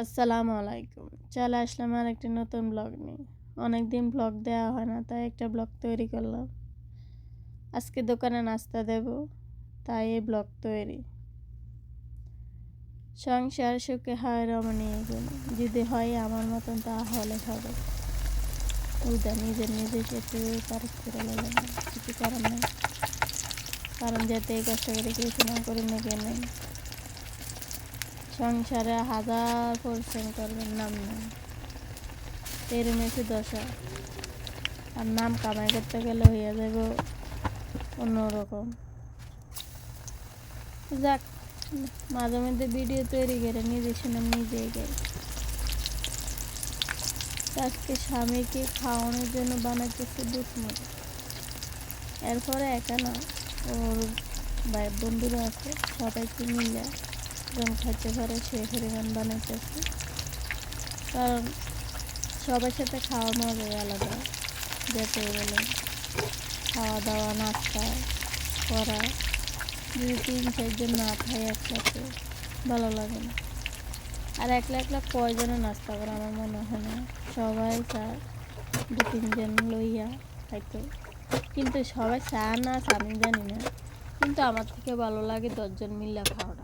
আসসালামু আলাইকুম। চলে আসলাম আর একটি নতুন ব্লগ নিয়ে। অনেক দিন ব্লগ দেওয়া হয় না, তাই একটা ব্লগ তৈরি করলাম। আজকে দোকানে নাস্তা দেব, তাই এই ব্লগ তৈরি। সংসার সুখে হয় রমণীয় গুণ যদি হয় আমার মতন তাহলে হবে। উদা নিজের নিজেকে একটু তারিফ করে নিলাম। কিছু করার নেই। কারণ যাতে এই কষ্ট করে কিছু না করে মেঘে নেই। সংসারে হাজার পরিশ্রম করবেন, নাম নেই। তেরো মেসে দশা। আর নাম কামাই করতে গেলে হইয়া যাব অন্যরকম। যাক, মাঝে মধ্যে ভিডিও তৈরি করে নিজে শুনে নিজেই গাই আজকে স্বামীকে খাওয়ানোর জন্য বানাইতেছে দুধ মুড়ি এরপরে একা না, ওর ভাই বন্ধুরা আছে, সবাইকে মিলে যখন খাইতে পারে সেই পরিমাণ বানাইতেছে। কারণ সবার সাথে খাওয়া মজাই আলাদা যেতে বলে খাওয়া দাওয়া, নাস্তা করা, যদি তিন চারজন না খাই একসাথে, ভালো লাগে না। আর একলা একলা কয়জনে নাস্তা করে আমার মনে হয় না। সবাই চায় দু তিনজন লইয়া খাইতে। কিন্তু সবাই চা না আমি জানি না। কিন্তু আমার থেকে ভালো লাগে দশজন মিল্লা খাওয়াটা।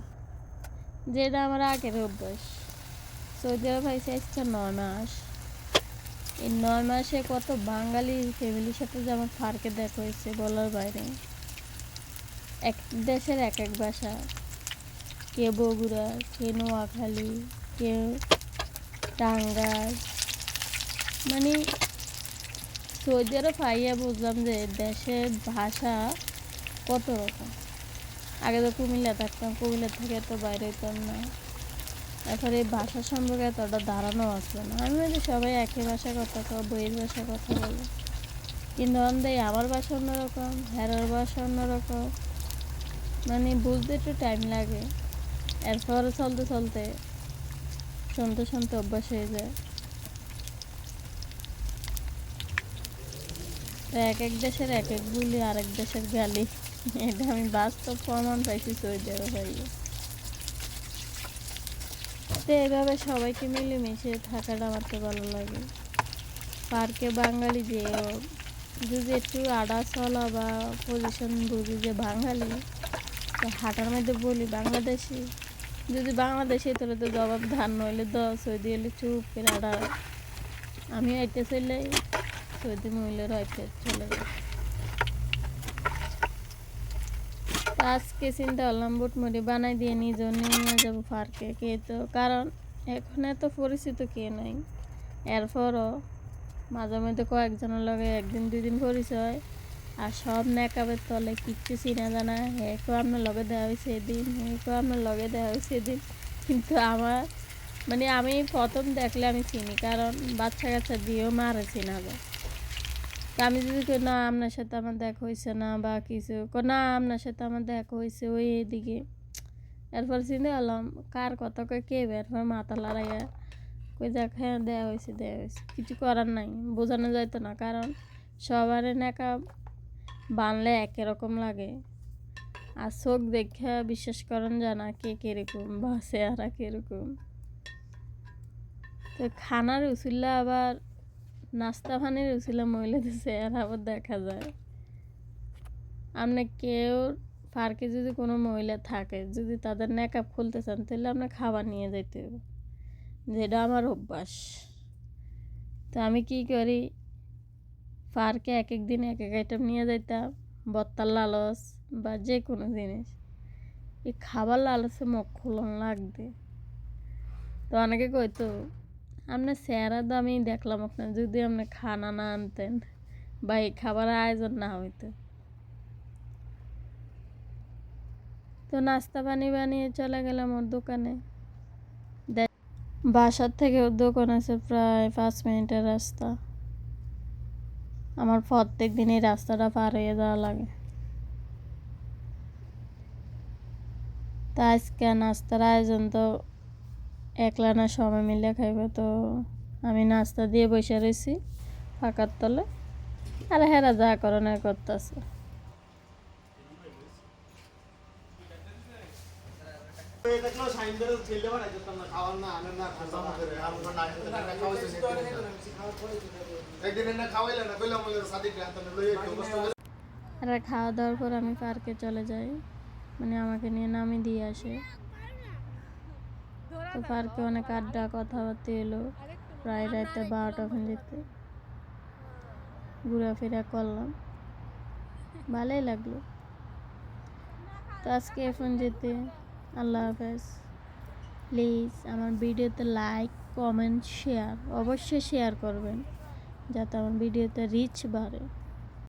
যেটা আমার আগের অভ্যাস। সৌদি আরব হয়েছে আজকে নয় মাস। এই নয় মাসে কত বাঙালি ফ্যামিলির সাথে যে আমার ফার্কে দেখা হয়েছে বলার বাইরে। এক দেশের এক এক ভাষা। কে বগুড়া, কে নোয়াখালী, কে টাঙ্গাই মানে সৌদি আরব পাইয়া বুঝলাম যে দেশের ভাষা কত রকম। আগে তো কুমিল্লা থাকতাম, কুমিল্লা থেকে তো বাইরে হইতাম না। এখন এই ভাষা সম্পর্কে এতটা ধারণা আসলো না। আমি বলি সবাই একই ভাষা কথা কয়, বইয়ের ভাষা কথা বলে। কিন্তু অন্ধাই আমার ভাষা অন্যরকম, হেরার ভাষা অন্যরকম। মানে বুঝতে একটু টাইম লাগে। এরপর চলতে চলতে শুনতে শুনতে অভ্যাস হয়ে যায়। তো এক এক দেশের এক এক গুলি আরেক দেশের গালি। এটা আমি বাস্তব প্রমাণ পাইছি সৌদি আরব হয়ে তো এইভাবে সবাইকে মিলেমিশে থাকাটা আমার তো ভালো লাগে। পার্কে বাঙালি যে, যদি একটু আডা চলা বা পজিশন বুঝি যে বাঙালি, তো হাঁটার মধ্যে বলি বাংলাদেশি। যদি বাংলাদেশি, তাহলে তো জবাব ধান, নইলে দ, সৌদি এলে চুপ করে আডা আমি আইতে চলে সৌদি মহিলারা আইতে চলে যায় আজকে চিন্তা করলাম, বুটমুড়ি বানাই দিয়ে নিজেও নিয়ে যাব পার্কে, কে তো? কারণ এখন এত পরিচিত কে নাই। এরপরও মাঝে মধ্যে কয়েকজনের লগে একদিন দুই দিন পরিচয়, আর সব নেকাবের তলে কিচ্ছু চিনা জানা। হেকেও আপনার লগে দেওয়া হয়েছে এদিন হেকেও আপনার লগে দেওয়া হয়েছে এদিন কিন্তু আমার মানে আমি প্রথম দেখলে আমি চিনি, কারণ বাচ্চা কাচ্চা দিয়েও মারে চিনা যায়। আমি যদি কই, না, আপনার সাথে আমার দেখা হয়েছে না বা কিছু। না, আপনার সাথে আমার দেখা হয়েছে ওই এদিকে এরপর চিন্তা করলাম কার কথা কই কে এরপর মাথা লড়াইয়া কই, দেখ হ্যাঁ দেওয়া হয়েছে দেওয়া হয়েছে কিছু করার নাই, বোঝানো যাইতো না, কারণ সবার নেকা বানলে একই রকম লাগে। আর চোখ দেখে বিশ্বাস করেন জানা কে কীরকম বা চেহারা কীরকম? তো খানার উচিল্লা আবার নাস্তা পানির উচিলা মহিলাদের চেহারা আবার দেখা যায়। আপনি কেউ পার্কে যদি কোনো মহিলা থাকে, যদি তাদের নেকাপ খুলতে চান, তাহলে আপনার খাবার নিয়ে যেতে হবে যেটা আমার অভ্যাস। তো আমি কি করি? পার্কে এক এক দিন এক এক আইটেম নিয়ে যাইতাম, বত্তার লালচ বা যে কোনো জিনিস। এই খাবার লালচে মুখ খুলন লাগবে। তো অনেকে কইতো আপনার চেহারা তো আমি দেখলাম আপনার, যদি আপনি খানা না আনতেন। বা এই খাবারের আয়োজন না হইতো। তো নাস্তা পানি বানিয়ে চলে গেলাম ওর দোকানে। বাসার থেকে ওর দোকান আছে প্রায় পাঁচ মিনিটের রাস্তা। আমার প্রত্যেক দিন এই রাস্তাটা পার হয়ে যাওয়া লাগে। তা আজকে নাস্তার আয়োজন তো একলা না, সবাই মিলে খাইবে। তো আমি নাস্তা দিয়ে বসে রয়েছি ফাঁকার তলে। আর হেরা যা করতেছে যেতাম না খাওয়ার না আনেন না একদিন এনে খাওয়াইলে না কইলাম বলে সাদিক হাতে লই একটু কষ্ট করে আর খাওয়া দাওয়ার পর আমি পার্কে চলে যাই। মানে আমাকে নিয়ে নামিয়ে দিয়ে আসে। তো পার্কে অনেক আড্ডা, কথাবার্তা এলো। প্রায় রাতে বারোটা যেতে। ঘোরাফেরা করলাম। ভালোই লাগল। তো আজকে এখন যেতে আল্লাহ হাফেজ। প্লিজ আমার ভিডিওতে লাইক, কমেন্ট, শেয়ার অবশ্যই শেয়ার করবেন। যাতে আমার ভিডিওতে রিচ বাড়ে।